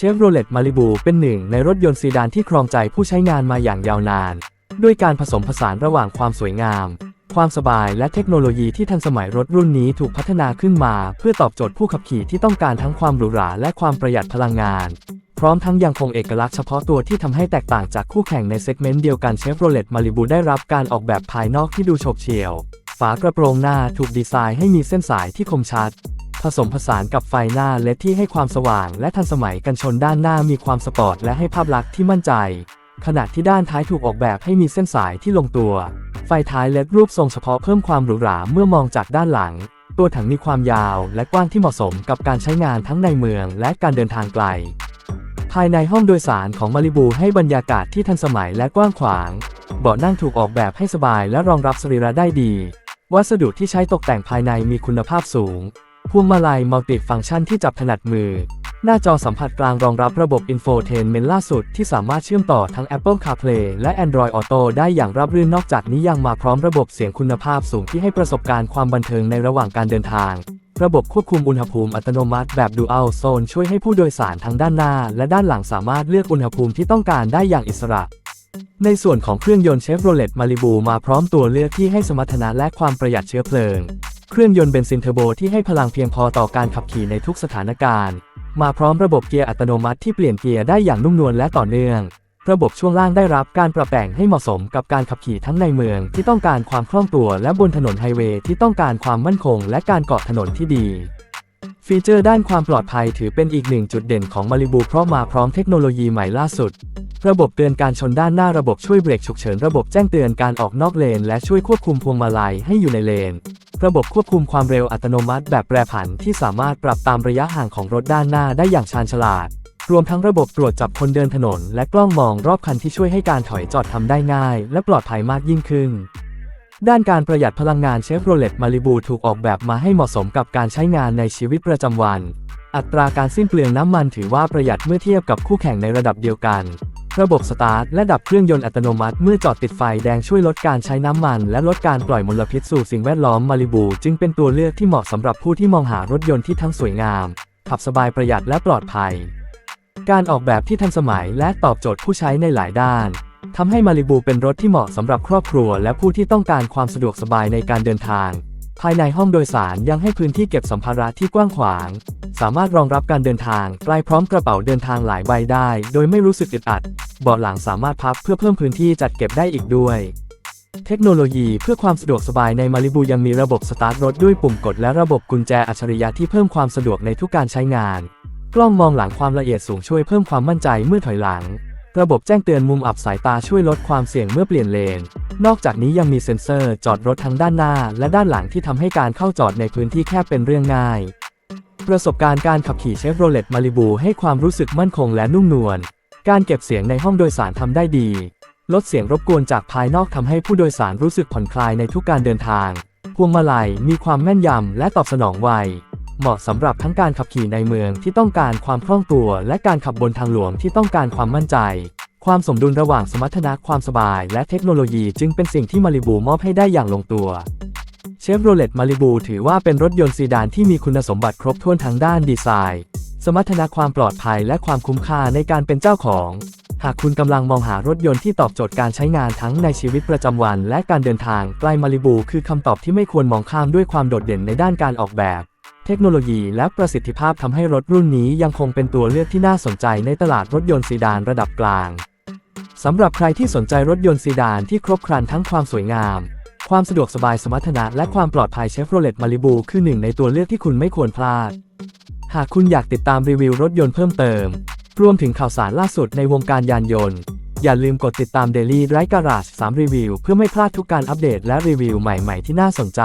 เชฟโรเลตมาริบูเป็นหนึ่งในรถยนต์ซีดานที่ครองใจผู้ใช้งานมาอย่างยาวนาน ด้วยการผสมผสานระหว่างความสวยงาม ความสบายและเทคโนโลยีที่ทันสมัยรถรุ่นนี้ถูกพัฒนาขึ้นมา เพื่อตอบโจทย์ผู้ขับขี่ที่ต้องการทั้งความหรูหราและความประหยัดพลังงาน พร้อมทั้งยังคงเอกลักษณ์เฉพาะตัวที่ทำให้แตกต่างจากคู่แข่งในเซกเมนต์เดียวกันเชฟโรเลตมาริบูได้รับการออกแบบภายนอกที่ดูโฉบเฉี่ยว ฝากระโปรงหน้าถูกดีไซน์ให้มีเส้นสายที่คมชัด ผสมผสานกับไฟหน้าเลดที่ให้ความสว่างและทันสมัยกันชนด้านหน้ามีความสปอร์ตและให้ภาพลักษณ์ที่มั่นใจ ขณะที่ด้านท้ายถูกออกแบบให้มีเส้นสายที่ลงตัว ไฟท้ายเลดรูปทรงเฉพาะเพิ่มความหรูหราเมื่อมองจากด้านหลัง ตัวถังมีความยาวและกว้างที่เหมาะสมกับการใช้งานทั้งในเมืองและการเดินทางไกล ภายในห้องโดยสารของมาริบูให้บรรยากาศที่ทันสมัยและกว้างขวาง เบาะนั่งถูกออกแบบให้สบายและรองรับสรีระได้ดี วัสดุที่ใช้ตกแต่งภายในมีคุณภาพสูง พวงมาลัยมัลติฟังก์ชันที่จับถนัดมือ หน้าจอสัมผัสกลางรองรับระบบ Infotainment ล่าสุดที่สามารถเชื่อมต่อทั้ง Apple CarPlay และ Android Auto ได้อย่างราบรื่นนอกจากนี้ยังมาพร้อมระบบเสียงคุณภาพสูงที่ให้ประสบการณ์ความบันเทิงในระหว่างการเดินทาง ระบบควบคุมอุณหภูมิอัตโนมัติแบบ Dual Zone ช่วยให้ผู้โดยสารทั้งด้านหน้า และด้านหลังสามารถเลือกอุณหภูมิที่ต้องการได้อย่างอิสระในส่วนของเครื่องยนต์เชฟโรเลตมาริบูมาพร้อมตัวเลือกที่ให้สมรรถนะและความประหยัดเชื้อเพลิง เครื่องยนต์เบนซินเทอร์โบที่ให้พลังเพียงพอต่อการขับขี่ในทุกสถานการณ์ มาพร้อมระบบเกียร์อัตโนมัติที่เปลี่ยนเกียร์ได้อย่างนุ่มนวลและต่อเนื่อง ระบบช่วงล่างได้รับการปรับแต่งให้เหมาะสมกับการขับขี่ทั้งในเมืองที่ต้องการความคล่องตัวและบนถนนไฮเวย์ที่ต้องการความมั่นคงและการเกาะถนนที่ดี ฟีเจอร์ด้านความปลอดภัยถือเป็นอีกหนึ่งจุดเด่นของมาริบูเพราะมาพร้อมเทคโนโลยีใหม่ล่าสุด ระบบเตือนการชนด้านหน้าระบบช่วยเบรกฉุกเฉินระบบแจ้งเตือนการออกนอกเลน และช่วยควบคุมพวงมาลัยให้อยู่ในเลน ระบบควบคุมความเร็วอัตโนมัติแบบแปรผันที่สามารถปรับตามระยะห่างของรถด้านหน้าได้อย่างชาญฉลาด รวมทั้งระบบตรวจจับคนเดินถนน และกล้องมองรอบคันที่ช่วยให้การถอยจอดทำได้ง่าย และปลอดภัยมากยิ่งขึ้น ด้านการประหยัดพลังงานเชฟโรเลตมาริบูถูกออกแบบมาให้เหมาะสมกับการใช้งานในชีวิตประจำวัน อัตราการสิ้นเปลืองน้ำมันถือว่าประหยัดเมื่อเทียบกับคู่แข่งในระดับเดียวกัน ระบบสตาร์ทและดับเครื่องยนต์อัตโนมัติเมื่อจอดติดไฟแดงช่วยลดการใช้น้ำมัน และลดการปล่อยมลพิษสู่สิ่งแวดล้อมมาริบู จึงเป็นตัวเลือกที่เหมาะสำหรับผู้ที่มองหารถยนต์ที่ทั้งสวยงาม ขับสบายประหยัดและปลอดภัย การออกแบบที่ทันสมัยและตอบโจทย์ผู้ใช้ในหลายด้านทำให้มาริบูเป็นรถที่เหมาะสำหรับครอบครัว และผู้ที่ต้องการความสะดวกสบายในการเดินทาง ภายในห้องโดยสารยังให้พื้นที่เก็บสัมภาระที่กว้างขวาง สามารถรองรับการเดินทางใกล้พร้อมกระเป๋าเดินทางหลายใบได้ โดยไม่รู้สึกอึดอัด เบาะหลังสามารถพับเพื่อเพิ่มพื้นที่จัดเก็บได้อีกด้วย เทคโนโลยีเพื่อความสะดวกสบายในมาริบูยังมีระบบสตาร์ทรถด้วยปุ่มกดและระบบกุญแจอัจฉริยะที่เพิ่มความสะดวกในทุกการใช้งาน กล้องมองหลังความละเอียดสูงช่วยเพิ่มความมั่นใจเมื่อถอยหลัง ระบบแจ้งเตือนมุมอับสายตาช่วยลดความเสี่ยงเมื่อเปลี่ยนเลน นอกจากนี้ยังมีเซ็นเซอร์จอดรถทั้งด้านหน้า และด้านหลังที่ทำให้การเข้าจอดในพื้นที่แคบเป็นเรื่องง่ายประสบการณ์การขับขี่เชฟโรเลตมาริบูให้ความรู้สึกมั่นคงและนุ่มนวล การเก็บเสียงในห้องโดยสารทำได้ดี ลดเสียงรบกวนจากภายนอกทำให้ผู้โดยสารรู้สึกผ่อนคลายในทุกการเดินทาง พวงมาลัยมีความแม่นยำและตอบสนองไว เหมาะสำหรับทั้งการขับขี่ในเมืองที่ต้องการความคล่องตัว และการขับบนทางหลวงที่ต้องการความมั่นใจ ความสมดุลระหว่างสมรรถนะความสบาย และเทคโนโลยีจึงเป็นสิ่งที่มาริบูมอบให้ได้อย่างลงตัวเชฟโรเลตมาริบูถือว่าเป็นรถยนต์ซีดานที่มีคุณสมบัติครบถ้วนทั้งด้านดีไซน์ สมรรถนะความปลอดภัยและความคุ้มค่าในการเป็นเจ้าของ หากคุณกำลังมองหารถยนต์ที่ตอบโจทย์การใช้งานทั้งในชีวิตประจำวัน และการเดินทางไกลมาริบูคือคำตอบที่ไม่ควรมองข้ามด้วยความโดดเด่นในด้านการออกแบบ เทคโนโลยีและประสิทธิภาพทำให้รถรุ่นนี้ยังคงเป็นตัวเลือกที่น่าสนใจในตลาดรถยนต์ซีดานระดับกลางสำหรับใครที่สนใจรถยนต์ซีดานที่ครบครันทั้งความสวยงาม ความสะดวกสบายสมรรถนะและความปลอดภัยเชฟโรเลตมาริบูคือหนึ่งในตัวเลือกที่คุณไม่ควรพลาด หากคุณอยากติดตามรีวิวรถยนต์เพิ่มเติม รวมถึงข่าวสารล่าสุดในวงการยานยนต์ อย่าลืมกดติดตาม Daily Drive Garage 3รีวิวเพื่อไม่พลาดทุกการอัปเดตและรีวิวใหม่ๆที่น่าสนใจ